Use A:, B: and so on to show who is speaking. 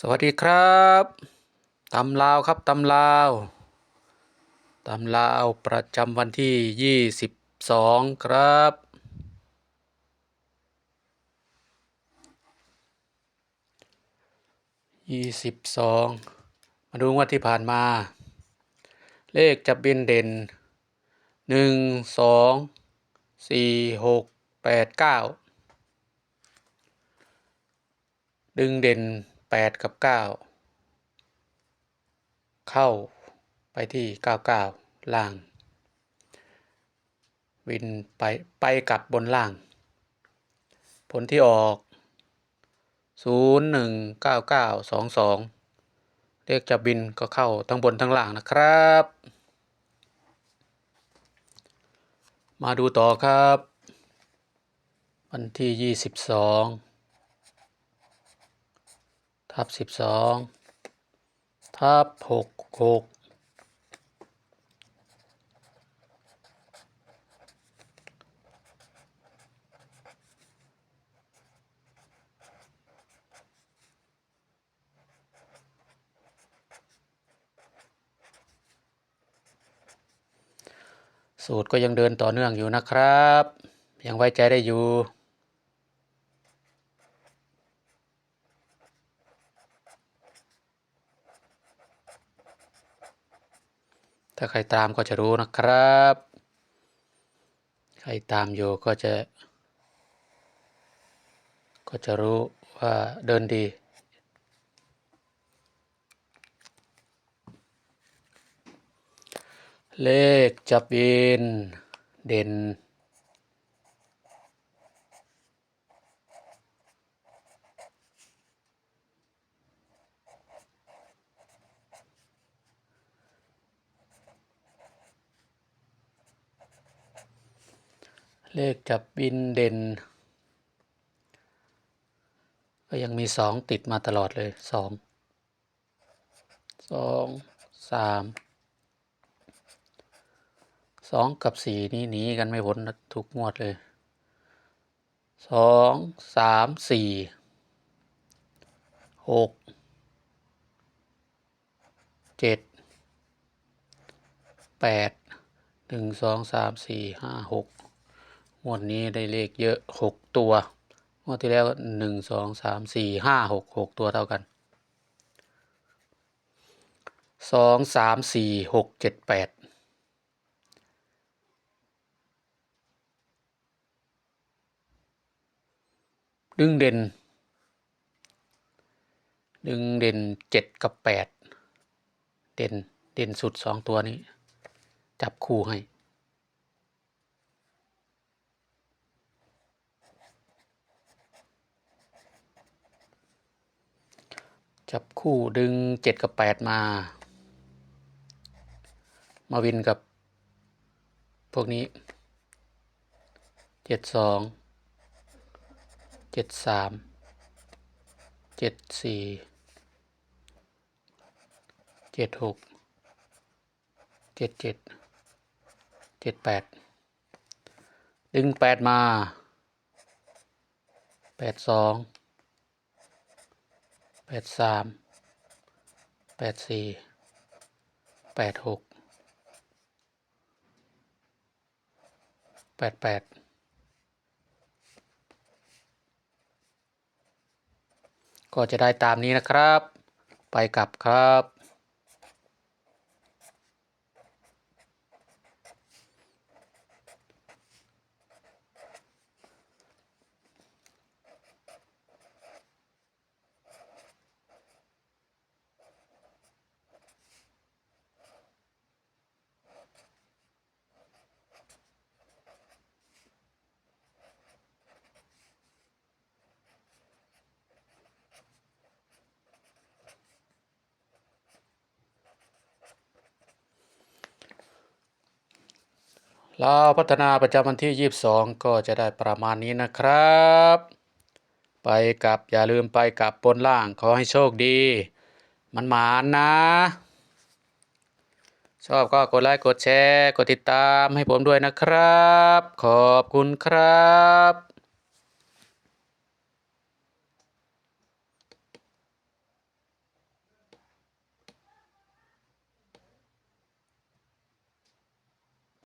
A: สวัสดีครับตำลาวครับตำลาวตำลาวประจำวันที่ 22 ครับ 22 มาดูงวดที่ผ่านมา เลขจับบินเด่น 1 2 4 6 8 9 ดึงเด่น แปดกับเก้าเข้าไปที่เก้าเก้าล่าง วินไปไปกลับบนล่าง ผลที่ออกศูนย์หนึ่งเก้าเก้าสองสองเลขจับบินก็เข้าทั้งบนทั้งล่างนะครับ มาดูต่อครับ วันที่ยี่สิบสอง ทับสิบสองทับหกหกสูตรก็ยังเดินต่อเนื่องอยู่นะครับ ยังไว้ใจได้อยู่ ถ้าใครตามก็จะรู้นะครับ ใครตามอยู่ก็จะ ก็จะรู้ว่าเดินดีเลขจับบินเด่น เลขจับบินเด่น ก็ยังมีสองติดมาตลอดเลยสองสองสามสองกับสี่นี้หนีกันไม่พ้นทุกงวดเลยสองสามสี่หกเจ็ดแปดหนึ่งสองสามสี่ห้าหก วดนี้ได้เลขเยอะหกตัวงวดที่แล้วหนึ่งสองสามสี่ห้าหกหกตัวเท่ากันสองสามสี่หกเจ็ดแปดดึงเด่น ดึงเด่นเจ็ดกับแปดเด่น เด่นสุดสองตัวนี้ จับคู่ให้ จับคู่ดึงเจ็ดกับแปดมา มาวินกับ พวกนี้เจ็ดสองเจ็ดสามเจ็ดสี่เจ็ดหกเจ็ดเจ็ดเจ็ดแปดดึงแปดมาแปดสอง แปดสามแปดสี่แปดหกแปดแปดก็จะได้ตามนี้นะครับ ไปกลับครับ เราพัฒนาประจำวันที่ 22 ก็จะได้ประมาณนี้นะครับ ไปกับอย่าลืมไปกับบนล่างขอให้โชคดี มันหมานนะ ชอบก็กดไลค์กดแชร์ กดติดตามให้ผมด้วยนะครับ ขอบคุณครับ